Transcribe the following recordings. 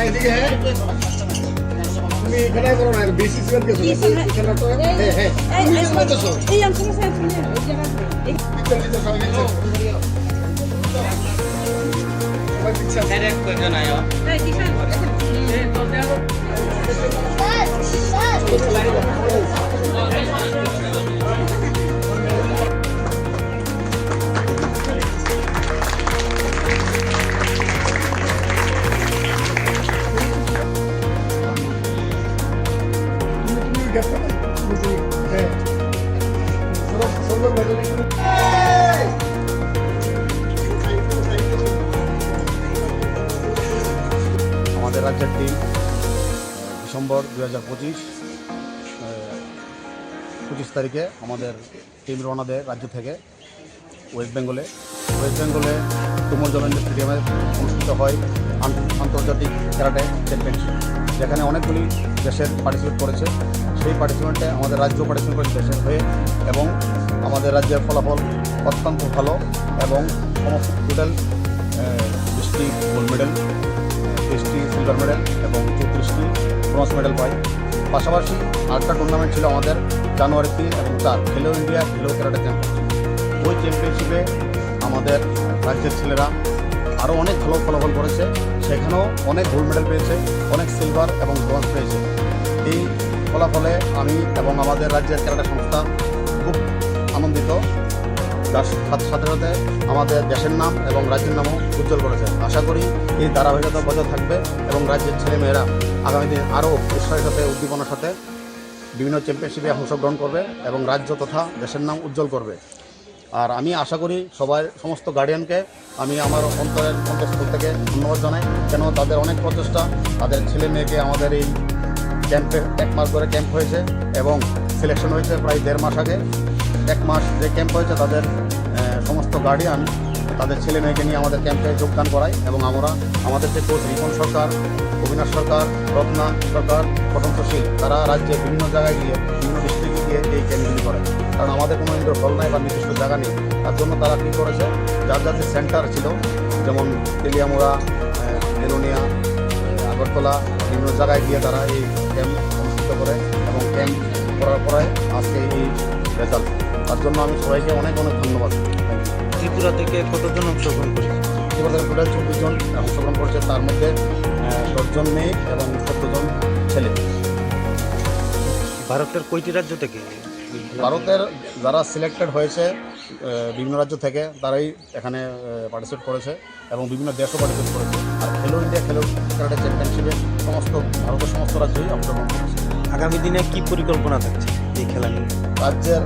এদিকে হ্যাঁ তুমি এখানে করো না বিসিসি এর কিছু এখানে তো হ্যাঁ হ্যাঁ তুমি কি বলতেছো এই সাইড করে ওই জায়গাতে এই পিকচার দিতে সবাই গেছে সবাই পিকচার এই কিষান তুমি তুমি গেছো না তুমি হ্যাঁ সব সব লোক আমাদের রাজ্যের টিম ডিসেম্বর দু হাজার পঁচিশ পঁচিশ তারিখে আমাদের টিম রওনা দেয় রাজ্য থেকে ওয়েস্ট বেঙ্গলে ওয়েস্ট বেঙ্গলে তুমল জলেন্দ্র স্টেডিয়ামে অনুষ্ঠিত হয় আন্ত- আন্তর্জাতিক ক্যারাটে চ্যাম্পিয়নশিপ যেখানে অনেকগুলি দেশের পার্টিসিপেট করেছে, সেই পার্টিসিপেন্টে আমাদের রাজ্য পার্টিসিপেট করেছে দেশের হয়ে এবং আমাদের রাজ্যের ফলাফল অত্যন্ত ভালো এবং সমস্ত টোটাল বিশটি গোল্ড মেডেল তেইশটি সিলভার মেডেল এবং চৌত্রিশটি ব্রোঞ্জ মেডেল পাই পাশাপাশি আরেকটা টুর্নামেন্ট ছিল আমাদের জানুয়ারি তিন এবং চার খেলো ইন্ডিয়া খেলো ক্যারাটে চ্যাম্পিয়নশিপ ওই চ্যাম্পিয়নশিপে আমাদের রাজ্যের ছেলেরা আরও অনেক ভালো ফলাফল করেছে। সেখানেও অনেক গোল্ড মেডেল পেয়েছে, অনেক সিলভার এবং ব্রোঞ্জ পেয়েছে। এই ফলাফলে আমি এবং আমাদের রাজ্যের ক্যারাটে সংস্থা খুব আনন্দিত। তার সাথে সাথে সাথে আমাদের দেশের নাম এবং রাজ্যের নামও উজ্জ্বল করেছে। আশা করি এই ধারাবাহিকতা বজায় থাকবে এবং রাজ্যের ছেলেমেয়েরা আগামী দিন আরও উৎসাহের সাথে, উদ্দীপনার সাথে বিভিন্ন চ্যাম্পিয়নশিপে অংশগ্রহণ করবে এবং রাজ্য তথা দেশের নাম উজ্জ্বল করবে। আর আমি আশা করি সবাই সমস্ত গার্ডিয়ানকে আমি আমার অন্তরের অন্তঃস্থল থেকে ধন্যবাদ জানাই। কেন তাদের অনেক প্রচেষ্টা, তাদের ছেলে মেয়েকে আমাদের এই ক্যাম্পে এক মাস ধরে ক্যাম্প হয়েছে এবং সিলেকশন হয়েছে প্রায় দেড় মাস আগে। এক মাস যে ক্যাম্প হয়েছে তাদের সমস্ত গার্ডিয়ান তাদের ছেলে মেয়েকে নিয়ে আমাদের ক্যাম্পে যোগদান করায় এবং আমরা, আমাদের যে কোচ রিপন সরকার, অবিনাশ সরকার, রত্না সরকার স্বতন্ত্রশীল তারা রাজ্যের বিভিন্ন জায়গায় গিয়ে, বিভিন্ন গিয়ে এই ক্যাম্পগুলি করে। কারণ আমাদের কোনো ইন্ডোর হল নাই বা নির্দিষ্ট জায়গা নেই। তার জন্য তারা কী করেছে? যার যার যে সেন্টার ছিল যেমন তেলিয়ামোড়া বেলোনিয়া আগরতলা বিভিন্ন জায়গায় গিয়ে তারা এই ক্যাম্প অনুষ্ঠিত করে এবং ক্যাম্প করার পরে আজকে এই রেজাল্ট তার জন্য আমি সবাইকে অনেক অনেক ধন্যবাদ। ত্রিপুরা থেকে কতজন অংশগ্রহণ করেছে? এবার টোটাল চব্বিশ জন অংশগ্রহণ করেছে। তার মধ্যে দশজন মেয়ে এবং চোদ্দ জন ছেলে। ভারতের কয়টি রাজ্য থেকে? ভারতের যারা সিলেক্টেড হয়েছে বিভিন্ন রাজ্য থেকে তারাই এখানে পার্টিসিপেট করেছে এবং বিভিন্ন দেশও পার্টিসিপেট করেছে। আর খেলো ইন্ডিয়া খেলো ক্যারাটে চ্যাম্পিয়নশিপে সমস্ত ভারতের সমস্ত রাজ্যই অংশগ্রহণ করেছে। আগামী দিনে কি পরিকল্পনা থাকছে এই খেলা নিয়ে? রাজ্যের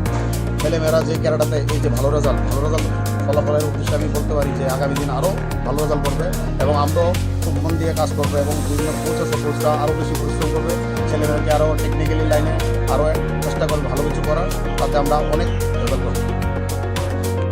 ছেলেমেয়েরা যে ক্যারাটাতে এই যে ভালো রেজাল্ট ভালো রেজাল্ট ফলাফলের উদ্দেশ্যে আমি বলতে পারি যে আগামী দিন আরও ভালো রেজাল্ট করবে এবং আমরাও খুব মন দিয়ে কাজ করব এবং বিভিন্ন কোচ আছে কোচরা আরও বেশি পরিশ্রম করবে। ছেলেমেয়েকে আরও টেকনিক্যালি লাইনে আরও চেষ্টা করে ভালো কিছু করার, তাতে আমরা অনেক রেজাল্ট করব।